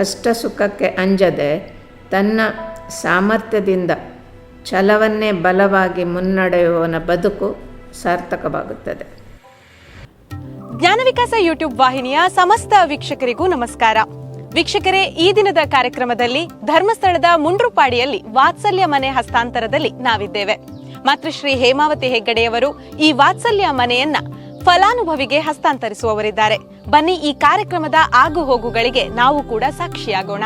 ಕಷ್ಟ ಸುಖಕ್ಕೆ ಅಂಜದೆ ತನ್ನ ಸಾಮರ್ಥ್ಯದಿಂದ ಛಲವನ್ನೇ ಬಲವಾಗಿ ಮುನ್ನಡೆಯುವವನ ಬದುಕು ಸಾರ್ಥಕವಾಗುತ್ತದೆ. ಜ್ಞಾನ ವಿಕಾಸ ಯೂಟ್ಯೂಬ್ ವಾಹಿನಿಯ ಸಮಸ್ತ ವೀಕ್ಷಕರಿಗೂ ನಮಸ್ಕಾರ. ವೀಕ್ಷಕರೇ, ಈ ದಿನದ ಕಾರ್ಯಕ್ರಮದಲ್ಲಿ ಧರ್ಮಸ್ಥಳದ ಮುಂಡ್ರುಪಾಡಿಯಲ್ಲಿ ವಾತ್ಸಲ್ಯ ಮನೆ ಹಸ್ತಾಂತರದಲ್ಲಿ ನಾವಿದ್ದೇವೆ. ಮಾತೃಶ್ರೀ ಹೇಮಾವತಿ ಹೆಗ್ಗಡೆಯವರು ಈ ವಾತ್ಸಲ್ಯ ಮನೆಯನ್ನ ಫಲಾನುಭವಿಗೆ ಹಸ್ತಾಂತರಿಸುವವರಿದ್ದಾರೆ. ಬನ್ನಿ ಈ ಕಾರ್ಯಕ್ರಮದ ಆಗು ಹೋಗುಗಳಿಗೆ ನಾವು ಕೂಡ ಸಾಕ್ಷಿಯಾಗೋಣ.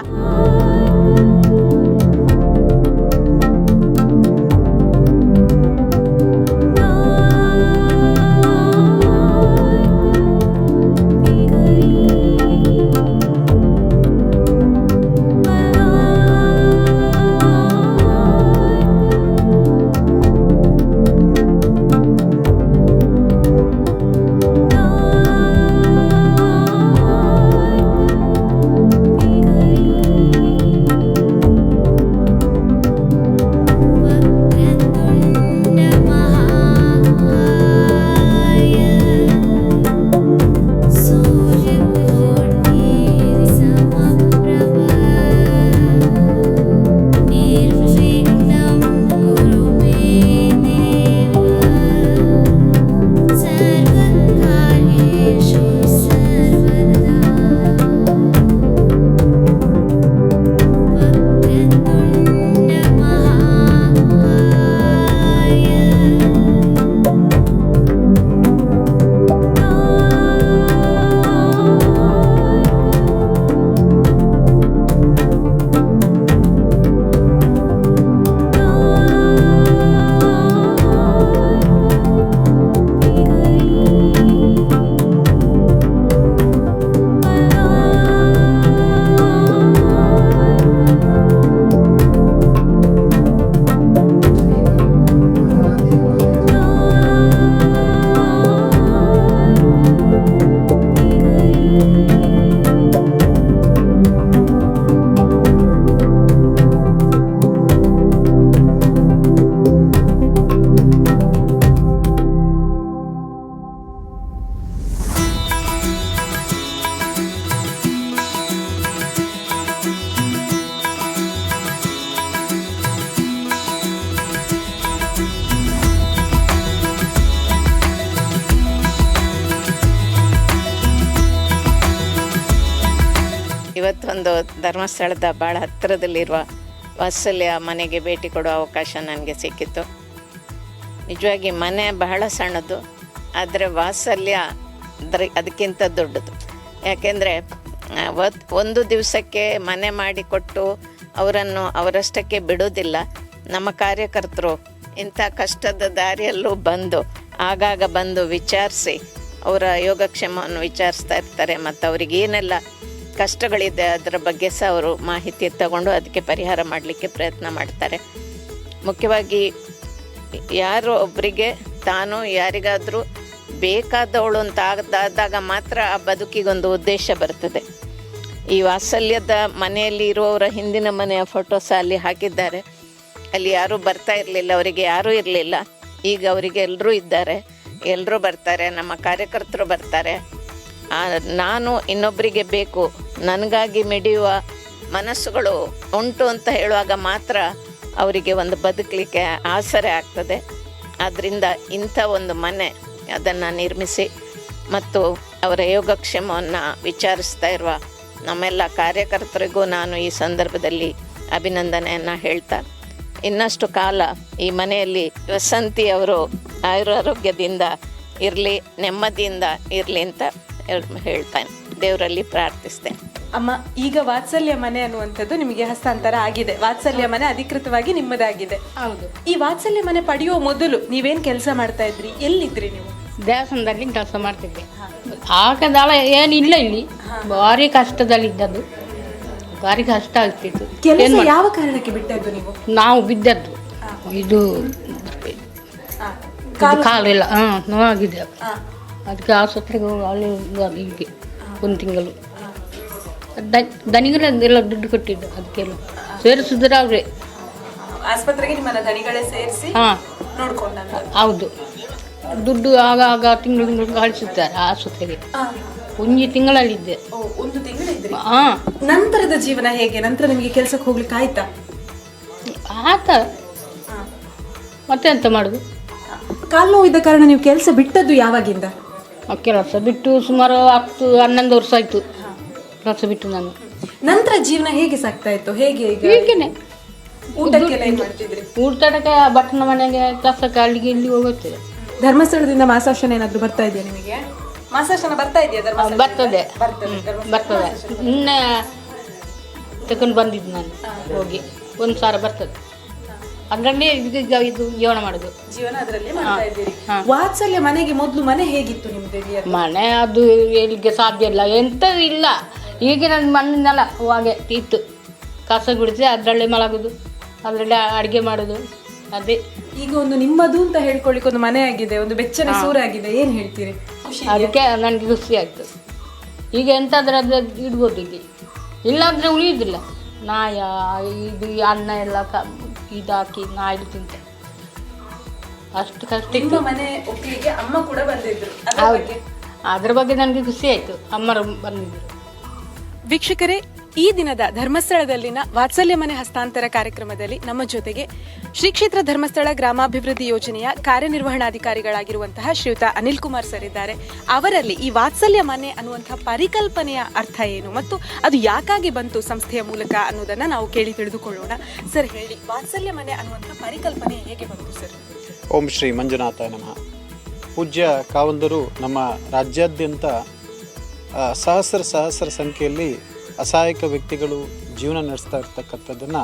ಇವತ್ತೊಂದು ಧರ್ಮಸ್ಥಳದ ಭಾಳ ಹತ್ತಿರದಲ್ಲಿರುವ ವಾತ್ಸಲ್ಯ ಮನೆಗೆ ಭೇಟಿ ಕೊಡುವ ಅವಕಾಶ ನನಗೆ ಸಿಕ್ಕಿತ್ತು. ನಿಜವಾಗಿ ಮನೆ ಬಹಳ ಸಣ್ಣದು ಆದರೆ ವಾತ್ಸಲ್ಯ ಅದಕ್ಕಿಂತ ದೊಡ್ಡದು. ಯಾಕೆಂದರೆ ಒಂದು ದಿವಸಕ್ಕೆ ಮನೆ ಮಾಡಿಕೊಟ್ಟು ಅವರನ್ನು ಅವರಷ್ಟಕ್ಕೆ ಬಿಡೋದಿಲ್ಲ. ನಮ್ಮ ಕಾರ್ಯಕರ್ತರು ಇಂಥ ಕಷ್ಟದ ದಾರಿಯಲ್ಲೂ ಬಂದು, ಆಗಾಗ ಬಂದು ವಿಚಾರಿಸಿ ಅವರ ಯೋಗಕ್ಷೇಮವನ್ನು ವಿಚಾರಿಸ್ತಾ ಇರ್ತಾರೆ. ಮತ್ತು ಅವ್ರಿಗೆ ಏನೆಲ್ಲ ಕಷ್ಟಗಳಿದೆ, ಅದರ ಬಗ್ಗೆ ಸಹ ಅವರು ಮಾಹಿತಿ ತಗೊಂಡು ಅದಕ್ಕೆ ಪರಿಹಾರ ಮಾಡಲಿಕ್ಕೆ ಪ್ರಯತ್ನ ಮಾಡ್ತಾರೆ. ಮುಖ್ಯವಾಗಿ ಯಾರು ಒಬ್ಬರಿಗೆ ತಾನು ಯಾರಿಗಾದರೂ ಬೇಕಾದವಳು ಅಂತ ಆದಾಗ ಮಾತ್ರ ಆ ಬದುಕಿಗೊಂದು ಉದ್ದೇಶ ಬರ್ತದೆ. ಈ ವಾತ್ಸಲ್ಯದ ಮನೆಯಲ್ಲಿ ಇರುವವರ ಹಿಂದಿನ ಮನೆಯ ಫೋಟೋಸ ಅಲ್ಲಿ ಹಾಕಿದ್ದಾರೆ. ಅಲ್ಲಿ ಯಾರೂ ಬರ್ತಾ ಇರಲಿಲ್ಲ, ಅವರಿಗೆ ಯಾರೂ ಇರಲಿಲ್ಲ. ಈಗ ಅವರಿಗೆ ಎಲ್ಲರೂ ಇದ್ದಾರೆ. ಎಲ್ಲರೂ ಬರ್ತಾರೆ, ನಮ್ಮ ಕಾರ್ಯಕರ್ತರು ಬರ್ತಾರೆ. ನಾನು ಇನ್ನೊಬ್ಬರಿಗೆ ಬೇಕು ನನಗಾಗಿ ಮಿಡಿಯುವ ಮನಸ್ಸುಗಳು ಉಂಟು ಅಂತ ಹೇಳುವಾಗ ಮಾತ್ರ ಅವರಿಗೆ ಒಂದು ಬದುಕಲಿಕ್ಕೆ ಆಸರೆ ಆಗ್ತದೆ. ಆದ್ದರಿಂದ ಇಂಥ ಒಂದು ಮನೆ ಅದನ್ನು ನಿರ್ಮಿಸಿ ಮತ್ತು ಅವರ ಯೋಗಕ್ಷೇಮವನ್ನು ವಿಚಾರಿಸ್ತಾ ಇರುವ ನಮ್ಮೆಲ್ಲ ಕಾರ್ಯಕರ್ತರಿಗೂ ನಾನು ಈ ಸಂದರ್ಭದಲ್ಲಿ ಅಭಿನಂದನೆಯನ್ನು ಹೇಳ್ತಾ, ಇನ್ನಷ್ಟು ಕಾಲ ಈ ಮನೆಯಲ್ಲಿ ವಸಂತಿ ಅವರು ಆಯುರಾರೋಗ್ಯದಿಂದ ಇರಲಿ, ನೆಮ್ಮದಿಯಿಂದ ಇರಲಿ ಅಂತ ಹೇಳ್- ಹೇಳ್ತಾನೆ ದೇವರಲ್ಲಿ ಪ್ರಾರ್ಥಿಸಿದೆ ಅಮ್ಮ ಈಗ ವಾತ್ಸಲ್ಯ ಮನೆ ಅನ್ನುವಂಥದ್ದು ನಿಮಗೆ ಹಸ್ತಾಂತರ ಆಗಿದೆ. ವಾತ್ಸಲ್ಯ ಮನೆ ಅಧಿಕೃತವಾಗಿ ನಿಮ್ಮದಾಗಿದೆ. ಹೌದು. ಈ ವಾತ್ಸಲ್ಯ ಮನೆ ಪಡೆಯುವ ಮೊದಲು ನೀವೇನ್ ಕೆಲಸ ಮಾಡ್ತಾ ಇದ್ರಿ? ಎಲ್ಲಿದ್ರಿ ನೀವು? ದೇವಸ್ಥಾನದಲ್ಲಿ ಕೆಲಸ ಮಾಡ್ತಿದ್ದೆ ಆಗದಾಳ ಏನಿಲ್ಲ ಇಲ್ಲಿ. ಭಾರಿ ಕಷ್ಟದಲ್ಲಿದ್ದದ್ದು. ಭಾರಿ ಕಷ್ಟ ಆಗ್ತಿತ್ತು. ಕೆಲಸ ಯಾವ ಕಾರಣಕ್ಕೆ ಬಿಟ್ಟದ್ದು ನೀವು? ನಾವು ಬಿದ್ದದ್ದು. ಇದು ಕಾಲಿಲ್ಲ ಹಾಂ ನೋವಾಗಿದೆ. ಅದಕ್ಕೆ ಆಸ್ಪತ್ರೆಗೆ ಹೋಗಿ ಅಲ್ಲಿ ಹೀಗೆ ಒಂದು ತಿಂಗಳು. ದ- ದನಿಗರೆಲ್ಲ ದುಡ್ಡು ಕೊಟ್ಟಿದ್ದು ಅದಕ್ಕೆಲ್ಲ ಸೇರಿಸಿದ್ರೆ ಅವ್ರೆ. ಆಸ್ಪತ್ರೆಗೆ ನಿಮ್ಮನ್ನ ದನಿಗಳೇ ಸೇರಿಸಿ ಹಾಂ. ನೋಡ್ಕೊಂಡ ಹೌದು. ದುಡ್ಡು ಆಗ ಆಗ ತಿಂಗಳು ತಿಂಗಳು ಕಳಿಸುತ್ತಾರೆ ಆಸ್ಪತ್ರೆಗೆ. ಒಂದು ತಿಂಗಳಲ್ಲಿದ್ದೆ. ಒಂದು ತಿಂಗಳಿದ್ರಿ? ಹಾಂ. ನಂತರದ ಜೀವನ ಹೇಗೆ? ನಂತರ ನಿಮಗೆ ಕೆಲಸಕ್ಕೆ ಹೋಗ್ಲಿಕ್ಕೆ ಆಯ್ತಾ? ಆತ. ಮತ್ತೆ ಎಂತ ಮಾಡುದು? ಕಾಲು ನೋವಿದ್ದ ಕಾರಣ ನೀವು ಕೆಲಸ ಬಿಟ್ಟದ್ದು ಯಾವಾಗಿಂದ? ಕೆಲಸ ಬಿಟ್ಟು ಸುಮಾರು ಹತ್ತು ಹನ್ನೊಂದು ವರ್ಷ ಆಯ್ತು ಕೆಲಸ ಬಿಟ್ಟು ನಾನು. ನಂತರ ಜೀವನ ಹೇಗೆ ಸಾಗ್ತಾ ಇತ್ತು? ಹೇಗೆ ಈಗ? ಹೀಗೇನೆ. ಊಟಕ್ಕೆಲ್ಲ ಏನ್ ಮಾಡ್ತಿದ್ರಿ? ಊಟಕ್ಕೆ ಬಟ್ಟನ ಮನೆಗೆ ಕಸಕ್ಕೆ ಅಲ್ಲಿಗೆ ಇಲ್ಲಿ ಹೋಗುತ್ತೆ? ಧರ್ಮಸ್ಥಳದಿಂದ ಮಾಸಾಶನ ಏನಾದ್ರು ಬರ್ತಾ ಇದೆಯಾ ನಿಮಗೆ? ಮಾಸಾಶನ ಬರ್ತಾ ಇದೆಯಾ ಧರ್ಮಸ್ಥಳ ಬರ್ತದೆ. ಬರ್ತದೆ ನಿನ್ನೆ ತಗೊಂಡು ಬಂದಿದ್ದು ನಾನು ಹೋಗಿ. ಒಂದು ಸಾರ ಬರ್ತದೆ. ಅದರಲ್ಲಿ ಇದು ಇದು ಜೀವನ ಮಾಡೋದು. ಜೀವನ ಅದರಲ್ಲಿ ಮಾಡ್ತಾ ಇದ್ದೀರಿ. ವಾತ್ಸಲ್ಯ ಮನೆಗೆ ಮೊದಲು ಮನೆ ಹೇಗಿತ್ತು ನಿಮ್ದು? ಮನೆ ಅದು ಎಲ್ಲಿಗೆ ಸಾಧ್ಯ ಇಲ್ಲ. ಎಂತ ಇಲ್ಲ. ಈಗಿನ ಮಣ್ಣಿನೆಲ್ಲ ಹಾಗೆ ಇತ್ತು. ಕಸ ಗುಡಿಸಿ ಅದರಲ್ಲೇ ಮಲಗುದು. ಅದರಲ್ಲೇ ಅಡುಗೆ ಮಾಡುದು. ಅದೇ. ಈಗ ಒಂದು ನಿಮ್ಮದು ಅಂತ ಹೇಳ್ಕೊಳ್ಳಿಕ್ಕೆ ಒಂದು ಮನೆ ಆಗಿದೆ ಒಂದು ಬೆಚ್ಚನೆ ಸೂರಾಗಿದೆ. ಏನು ಹೇಳ್ತೀರಿ? ಅದಕ್ಕೆ ನನಗೆ ಖುಷಿ ಆಯಿತು. ಈಗ ಎಂತಾದ್ರೆ ಅದು ಇಡ್ಬೋದು ಇಲ್ಲಿ. ಇಲ್ಲಾಂದರೆ ಉಳಿಯೋದಿಲ್ಲ. ನಾಯ ಇದು ಅನ್ನ ಎಲ್ಲ ಕ ಇದು ನಾಯ್ಡು ನಾಯಿದು ತಿಂತ. ಅಷ್ಟು ಕಷ್ಟ ಇತ್ತು. ಮನೆ ಒಕ್ಕಲಿಗೆ ಅಮ್ಮ ಕೂಡ ಬಂದಿದ್ರು. ಅದ್ರ ಹೌದು. ಬಗ್ಗೆ? ಅದ್ರ ಬಗ್ಗೆ ನನಗೆ ಖುಷಿ ಆಯ್ತು. ಅಮ್ಮರು ಬಂದಿದ್ದರು ವೀಕ್ಷಕರೇ ಈ ದಿನದ ಧರ್ಮಸ್ಥಳದಲ್ಲಿನ ವಾತ್ಸಲ್ಯ ಮನೆ ಹಸ್ತಾಂತರ ಕಾರ್ಯಕ್ರಮದಲ್ಲಿ ನಮ್ಮ ಜೊತೆಗೆ ಶ್ರೀ ಕ್ಷೇತ್ರ ಧರ್ಮಸ್ಥಳ ಗ್ರಾಮಾಭಿವೃದ್ಧಿ ಯೋಜನೆಯ ಕಾರ್ಯನಿರ್ವಹಣಾಧಿಕಾರಿಗಳಾಗಿರುವಂತಹ ಶ್ರೀಯುತ ಅನಿಲ್ ಕುಮಾರ್ ಸರ್ ಇದ್ದಾರೆ. ಅವರಲ್ಲಿ ಈ ವಾತ್ಸಲ್ಯ ಮನೆ ಅನ್ನುವಂತಹ ಪರಿಕಲ್ಪನೆಯ ಅರ್ಥ ಏನು ಮತ್ತು ಅದು ಯಾಕಾಗಿ ಬಂತು ಸಂಸ್ಥೆಯ ಮೂಲಕ ಅನ್ನೋದನ್ನ ನಾವು ಕೇಳಿ ತಿಳಿದುಕೊಳ್ಳೋಣ. ಸರ್ ಹೇಳಿ, ವಾತ್ಸಲ್ಯ ಮನೆ ಅನ್ನುವಂತಹ ಪರಿಕಲ್ಪನೆ ಹೇಗೆ ಬಂತು ಸರ್? ಓಂ ಶ್ರೀ ಮಂಜುನಾಥ ನಮಃ. ಪೂಜ್ಯ ಕಾವಂದರು ನಮ್ಮ ರಾಜ್ಯಾದ್ಯಂತ ಸಹಸ್ರ ಸಹಸ್ರ ಸಂಖ್ಯೆಯಲ್ಲಿ ಅಸಹಾಯಕ ವ್ಯಕ್ತಿಗಳು ಜೀವನ ನಡೆಸ್ತಾ ಇರ್ತಕ್ಕಂಥದ್ದನ್ನು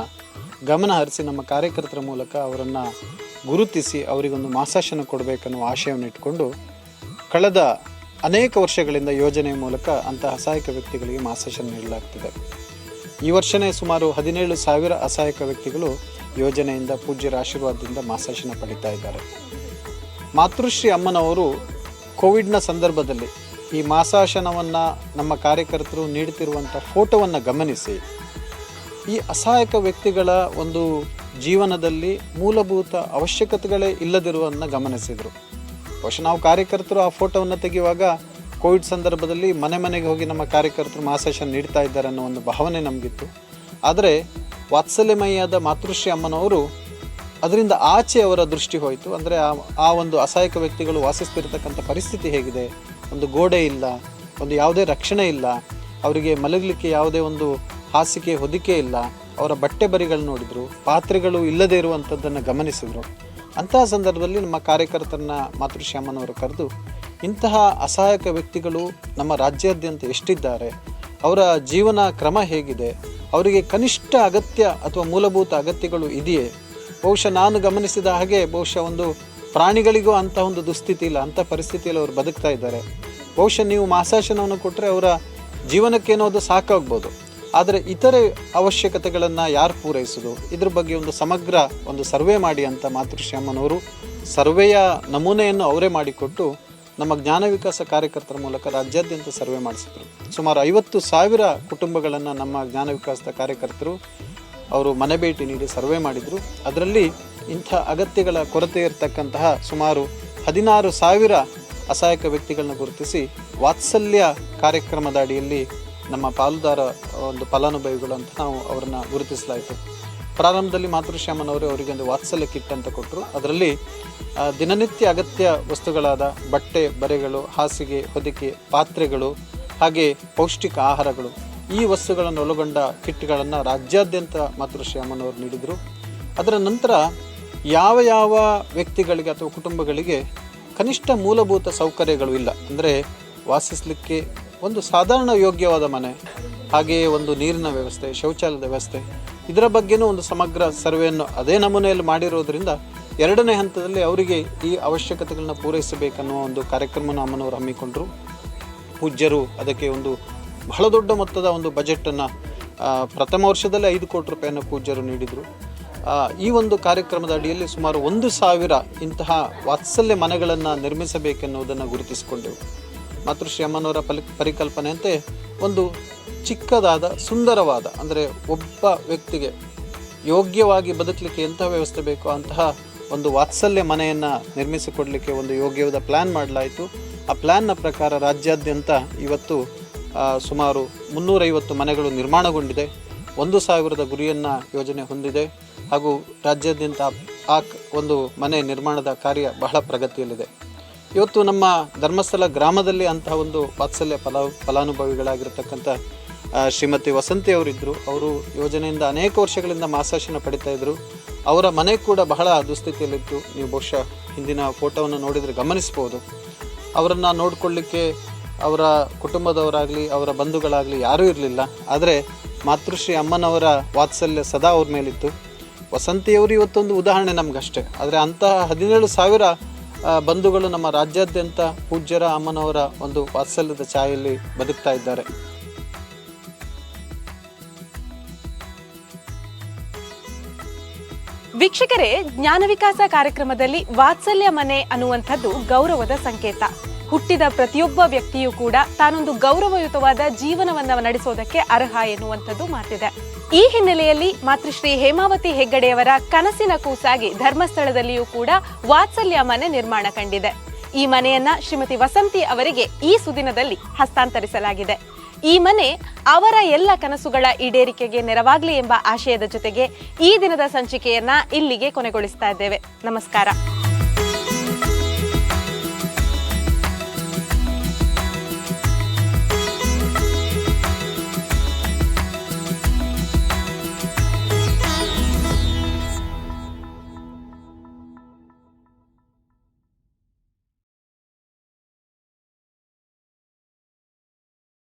ಗಮನ ಹರಿಸಿ ನಮ್ಮ ಕಾರ್ಯಕರ್ತರ ಮೂಲಕ ಅವರನ್ನು ಗುರುತಿಸಿ ಅವರಿಗೊಂದು ಮಾಸಾಶನ ಕೊಡಬೇಕನ್ನೋ ಆಶಯವನ್ನು ಇಟ್ಕೊಂಡು ಕಳೆದ ಅನೇಕ ವರ್ಷಗಳಿಂದ ಯೋಜನೆಯ ಮೂಲಕ ಅಂತಹ ಅಸಹಾಯಕ ವ್ಯಕ್ತಿಗಳಿಗೆ ಮಾಸಾಶನ ನೀಡಲಾಗ್ತಿದೆ. ಈ ವರ್ಷನೇ ಸುಮಾರು ಹದಿನೇಳು ಸಾವಿರ ಅಸಹಾಯಕ ವ್ಯಕ್ತಿಗಳು ಯೋಜನೆಯಿಂದ ಪೂಜ್ಯರ ಆಶೀರ್ವಾದದಿಂದ ಮಾಸಾಶನ ಪಡಿತಾ ಇದ್ದಾರೆ. ಮಾತೃಶ್ರೀ ಅಮ್ಮನವರು ಕೋವಿಡ್ನ ಸಂದರ್ಭದಲ್ಲಿ ಈ ಮಾಸಾಶನವನ್ನು ನಮ್ಮ ಕಾರ್ಯಕರ್ತರು ನೀಡುತ್ತಿರುವಂಥ ಫೋಟೋವನ್ನು ಗಮನಿಸಿ. ಈ ಅಸಹಾಯಕ ವ್ಯಕ್ತಿಗಳ ಒಂದು ಜೀವನದಲ್ಲಿ ಮೂಲಭೂತ ಅವಶ್ಯಕತೆಗಳೇ ಇಲ್ಲದಿರುವುದನ್ನು ಗಮನಿಸಿದರು. ಬಹುಶಃ ನಾವು ಕಾರ್ಯಕರ್ತರು ಆ ಫೋಟೋವನ್ನು ತೆಗೆಯುವಾಗ ಕೋವಿಡ್ ಸಂದರ್ಭದಲ್ಲಿ ಮನೆ ಮನೆಗೆ ಹೋಗಿ ನಮ್ಮ ಕಾರ್ಯಕರ್ತರು ಮಾಸಾಶನ ನೀಡ್ತಾ ಇದ್ದಾರೆ ಅನ್ನೋ ಒಂದು ಭಾವನೆ ನಮಗಿತ್ತು. ಆದರೆ ವಾತ್ಸಲ್ಯಮಯ್ಯಾದ ಮಾತೃಶ್ರೀ ಅಮ್ಮನವರು ಅದರಿಂದ ಆಚೆ ಅವರ ದೃಷ್ಟಿ ಹೋಯಿತು. ಅಂದರೆ ಆ ಆ ಒಂದು ಅಸಹಾಯಕ ವ್ಯಕ್ತಿಗಳು ವಾಸಿಸ್ತಿರ್ತಕ್ಕಂಥ ಪರಿಸ್ಥಿತಿ ಹೇಗಿದೆ? ಒಂದು ಗೋಡೆ ಇಲ್ಲ, ಒಂದು ಯಾವುದೇ ರಕ್ಷಣೆ ಇಲ್ಲ, ಅವರಿಗೆ ಮಲಗಲಿಕ್ಕೆ ಯಾವುದೇ ಒಂದು ಹಾಸಿಗೆ, ಹೊದಿಕೆ ಇಲ್ಲ, ಅವರ ಬಟ್ಟೆ ಬರಿಗಳು ನೋಡಿದರು, ಪಾತ್ರೆಗಳು ಇಲ್ಲದೇ ಇರುವಂಥದ್ದನ್ನು ಗಮನಿಸಿದರು. ಅಂತಹ ಸಂದರ್ಭದಲ್ಲಿ ನಮ್ಮ ಕಾರ್ಯಕರ್ತರನ್ನ ಮಾತೃಶ್ಯಾಮನವರು ಕರೆದು, ಇಂತಹ ಅಸಹಾಯಕ ವ್ಯಕ್ತಿಗಳು ನಮ್ಮ ರಾಜ್ಯಾದ್ಯಂತ ಎಷ್ಟಿದ್ದಾರೆ, ಅವರ ಜೀವನ ಕ್ರಮ ಹೇಗಿದೆ, ಅವರಿಗೆ ಕನಿಷ್ಠ ಅಗತ್ಯ ಅಥವಾ ಮೂಲಭೂತ ಅಗತ್ಯಗಳು ಇದೆಯೇ? ಬಹುಶಃ ನಾನು ಗಮನಿಸಿದ ಹಾಗೆ, ಬಹುಶಃ ಒಂದು ಪ್ರಾಣಿಗಳಿಗೂ ಅಂಥ ಒಂದು ದುಸ್ಥಿತಿ ಇಲ್ಲ ಅಂಥ ಪರಿಸ್ಥಿತಿಯಲ್ಲಿ ಅವರು ಬದುಕ್ತಾ ಇದ್ದಾರೆ. ಬಹುಶಃ ನೀವು ಮಾಸಾಶನವನ್ನು ಕೊಟ್ಟರೆ ಅವರ ಜೀವನಕ್ಕೇನೋದು ಸಾಕಾಗ್ಬೋದು. ಆದರೆ ಇತರೆ ಅವಶ್ಯಕತೆಗಳನ್ನು ಯಾರು ಪೂರೈಸೋದು? ಇದ್ರ ಬಗ್ಗೆ ಒಂದು ಸಮಗ್ರ ಒಂದು ಸರ್ವೆ ಮಾಡಿ ಅಂತ ಮಾತೃಶ್ಯಾಮನವರು ಸರ್ವೆಯ ನಮೂನೆಯನ್ನು ಅವರೇ ಮಾಡಿಕೊಟ್ಟು ನಮ್ಮ ಜ್ಞಾನ ವಿಕಾಸ ಕಾರ್ಯಕರ್ತರ ಮೂಲಕ ರಾಜ್ಯಾದ್ಯಂತ ಸರ್ವೆ ಮಾಡಿಸಿದರು. ಸುಮಾರು ಐವತ್ತು ಸಾವಿರ ಕುಟುಂಬಗಳನ್ನು ನಮ್ಮ ಜ್ಞಾನ ವಿಕಾಸದ ಕಾರ್ಯಕರ್ತರು ಅವರು ಮನೆ ಭೇಟಿ ನೀಡಿ ಸರ್ವೆ ಮಾಡಿದರು. ಅದರಲ್ಲಿ ಇಂಥ ಅಗತ್ಯಗಳ ಕೊರತೆ ಇರತಕ್ಕಂತಹ ಸುಮಾರು ಹದಿನಾರು ಸಾವಿರ ಅಸಹಾಯಕ ವ್ಯಕ್ತಿಗಳನ್ನ ಗುರುತಿಸಿ ವಾತ್ಸಲ್ಯ ಕಾರ್ಯಕ್ರಮದ ಅಡಿಯಲ್ಲಿ ನಮ್ಮ ಪಾಲುದಾರ ಒಂದು ಫಲಾನುಭವಿಗಳು ಅಂತ ನಾವು ಅವರನ್ನು ಗುರುತಿಸಲಾಯಿತು. ಪ್ರಾರಂಭದಲ್ಲಿ ಮಾತೃಶ್ಯಾಮನವರು ಅವರಿಗೆ ಒಂದು ವಾತ್ಸಲ್ಯ ಕಿಟ್ ಅಂತ ಕೊಟ್ಟರು ಅದರಲ್ಲಿ ದಿನನಿತ್ಯ ಅಗತ್ಯ ವಸ್ತುಗಳಾದ ಬಟ್ಟೆ, ಬರೆಗಳು, ಹಾಸಿಗೆ, ಹೊದಿಕೆ, ಪಾತ್ರೆಗಳು ಹಾಗೆ ಪೌಷ್ಟಿಕ ಆಹಾರಗಳು ಈ ವಸ್ತುಗಳನ್ನು ಒಳಗೊಂಡ ಕಿಟ್ಗಳನ್ನು ರಾಜ್ಯಾದ್ಯಂತ ಮಾತೃಶ್ಯಾಮನವರು ನೀಡಿದರು. ಅದರ ನಂತರ ಯಾವ ಯಾವ ವ್ಯಕ್ತಿಗಳಿಗೆ ಅಥವಾ ಕುಟುಂಬಗಳಿಗೆ ಕನಿಷ್ಠ ಮೂಲಭೂತ ಸೌಕರ್ಯಗಳು ಇಲ್ಲ. ಅಂದರೆ ವಾಸಿಸಲಿಕ್ಕೆ ಒಂದು ಸಾಧಾರಣ ಯೋಗ್ಯವಾದ ಮನೆ, ಹಾಗೆಯೇ ಒಂದು ನೀರಿನ ವ್ಯವಸ್ಥೆ, ಶೌಚಾಲಯದ ವ್ಯವಸ್ಥೆ. ಇದರ ಬಗ್ಗೆನೂ ಒಂದು ಸಮಗ್ರ ಸರ್ವೆಯನ್ನು ಅದೇ ನಮೂನೆಯಲ್ಲಿ ಮಾಡಿರೋದ್ರಿಂದ ಎರಡನೇ ಹಂತದಲ್ಲಿ ಅವರಿಗೆ ಈ ಅವಶ್ಯಕತೆಗಳನ್ನ ಪೂರೈಸಬೇಕನ್ನುವ ಒಂದು ಕಾರ್ಯಕ್ರಮವನ್ನು ಅಮ್ಮನವರು ಹಮ್ಮಿಕೊಂಡರು. ಪೂಜ್ಯರು ಅದಕ್ಕೆ ಒಂದು ಬಹಳ ದೊಡ್ಡ ಮೊತ್ತದ ಒಂದು ಬಜೆಟನ್ನು ಪ್ರಥಮ ವರ್ಷದಲ್ಲೇ ಐದು ಕೋಟಿ ರೂಪಾಯಿಯನ್ನು ಪೂಜ್ಯರು ನೀಡಿದರು. ಈ ಒಂದು ಕಾರ್ಯಕ್ರಮದ ಅಡಿಯಲ್ಲಿ ಸುಮಾರು ಒಂದು ಸಾವಿರ ಇಂತಹ ವಾತ್ಸಲ್ಯ ಮನೆಗಳನ್ನು ನಿರ್ಮಿಸಬೇಕೆನ್ನುವುದನ್ನು ಗುರುತಿಸಿಕೊಂಡೆವು. ಮಾತೃಶ್ರೀ ಅಮ್ಮನವರ ಪಲಿ ಪರಿಕಲ್ಪನೆಯಂತೆ ಒಂದು ಚಿಕ್ಕದಾದ, ಸುಂದರವಾದ, ಅಂದರೆ ಒಬ್ಬ ವ್ಯಕ್ತಿಗೆ ಯೋಗ್ಯವಾಗಿ ಬದುಕಲಿಕ್ಕೆ ಎಂಥ ವ್ಯವಸ್ಥೆ ಬೇಕೋ ಅಂತಹ ಒಂದು ವಾತ್ಸಲ್ಯ ಮನೆಯನ್ನು ನಿರ್ಮಿಸಿಕೊಡಲಿಕ್ಕೆ ಒಂದು ಯೋಗ್ಯವಾದ ಪ್ಲ್ಯಾನ್ ಮಾಡಲಾಯಿತು. ಆ ಪ್ಲ್ಯಾನ್ನ ಪ್ರಕಾರ ರಾಜ್ಯಾದ್ಯಂತ ಇವತ್ತು ಸುಮಾರು ಮುನ್ನೂರೈವತ್ತು ಮನೆಗಳು ನಿರ್ಮಾಣಗೊಂಡಿದೆ. ಒಂದು ಸಾವಿರದ ಗುರಿಯನ್ನು ಯೋಜನೆ ಹೊಂದಿದೆ. ಹಾಗೂ ರಾಜ್ಯಾದ್ಯಂತ ಆ ಒಂದು ಮನೆ ನಿರ್ಮಾಣದ ಕಾರ್ಯ ಬಹಳ ಪ್ರಗತಿಯಲ್ಲಿದೆ. ಇವತ್ತು ನಮ್ಮ ಧರ್ಮಸ್ಥಳ ಗ್ರಾಮದಲ್ಲಿ ಅಂತಹ ಒಂದು ವಾತ್ಸಲ್ಯ ಫಲ, ಫಲಾನುಭವಿಗಳಾಗಿರ್ತಕ್ಕಂಥ ಶ್ರೀಮತಿ ವಸಂತಿ ಅವರಿದ್ದರು ಅವರು ಯೋಜನೆಯಿಂದ ಅನೇಕ ವರ್ಷಗಳಿಂದ ಮಾಸಾಶನ ಪಡಿತಾ ಇದ್ದರು ಅವರ ಮನೆ ಕೂಡ ಬಹಳ ದುಸ್ಥಿತಿಯಲ್ಲಿತ್ತು. ನೀವು ಬಹುಶಃ ಹಿಂದಿನ ಫೋಟೋವನ್ನು ನೋಡಿದರೆ ಗಮನಿಸ್ಬೋದು. ಅವರನ್ನು ನೋಡಿಕೊಳ್ಳಿಕ್ಕೆ ಅವರ ಕುಟುಂಬದವರಾಗಲಿ, ಅವರ ಬಂಧುಗಳಾಗಲಿ ಯಾರೂ ಇರಲಿಲ್ಲ. ಆದರೆ ಮಾತೃಶ್ರೀ ಅಮ್ಮನವರ ವಾತ್ಸಲ್ಯ ಸದಾ ಅವ್ರ ಮೇಲಿತ್ತು. ವಸಂತಿಯವರು ಇವತ್ತೊಂದು ಉದಾಹರಣೆ ನಮಗಷ್ಟೇ. ಆದರೆ ಅಂತಹ ಹದಿನೇಳು ಸಾವಿರ ಬಂಧುಗಳು ನಮ್ಮ ರಾಜ್ಯಾದ್ಯಂತ ಪೂಜ್ಯರ, ಅಮ್ಮನವರ ಒಂದು ವಾತ್ಸಲ್ಯದ ಛಾಯೆಯಲ್ಲಿ ಬದುಕ್ತಾ ಇದ್ದಾರೆ. ವೀಕ್ಷಕರೇ, ಜ್ಞಾನ ವಿಕಾಸ ಕಾರ್ಯಕ್ರಮದಲ್ಲಿ ವಾತ್ಸಲ್ಯ ಮನೆ ಅನ್ನುವಂಥದ್ದು ಗೌರವದ ಸಂಕೇತ. ಹುಟ್ಟಿದ ಪ್ರತಿಯೊಬ್ಬ ವ್ಯಕ್ತಿಯೂ ಕೂಡ ತಾನೊಂದು ಗೌರವಯುತವಾದ ಜೀವನವನ್ನ ನಡೆಸೋದಕ್ಕೆ ಅರ್ಹ ಎನ್ನುವಂಥದ್ದು ಮಾತಿದೆ. ಈ ಹಿನ್ನೆಲೆಯಲ್ಲಿ ಮಾತೃಶ್ರೀ ಹೇಮಾವತಿ ಹೆಗ್ಗಡೆಯವರ ಕನಸಿನ ಕೂಸಾಗಿ ಧರ್ಮಸ್ಥಳದಲ್ಲಿಯೂ ಕೂಡ ವಾತ್ಸಲ್ಯ ಮನೆ ನಿರ್ಮಾಣ ಕಂಡಿದೆ. ಈ ಮನೆಯನ್ನ ಶ್ರೀಮತಿ ವಸಂತಿ ಅವರಿಗೆ ಈ ಸುದಿನದಲ್ಲಿ ಹಸ್ತಾಂತರಿಸಲಾಗಿದೆ. ಈ ಮನೆ ಅವರ ಎಲ್ಲ ಕನಸುಗಳ ಈಡೇರಿಕೆಗೆ ನೆರವಾಗಲಿ ಎಂಬ ಆಶಯದ ಜೊತೆಗೆ ಈ ದಿನದ ಸಂಚಿಕೆಯನ್ನ ಇಲ್ಲಿಗೆ ಕೊನೆಗೊಳಿಸ್ತಾ ಇದ್ದೇವೆ. ನಮಸ್ಕಾರ.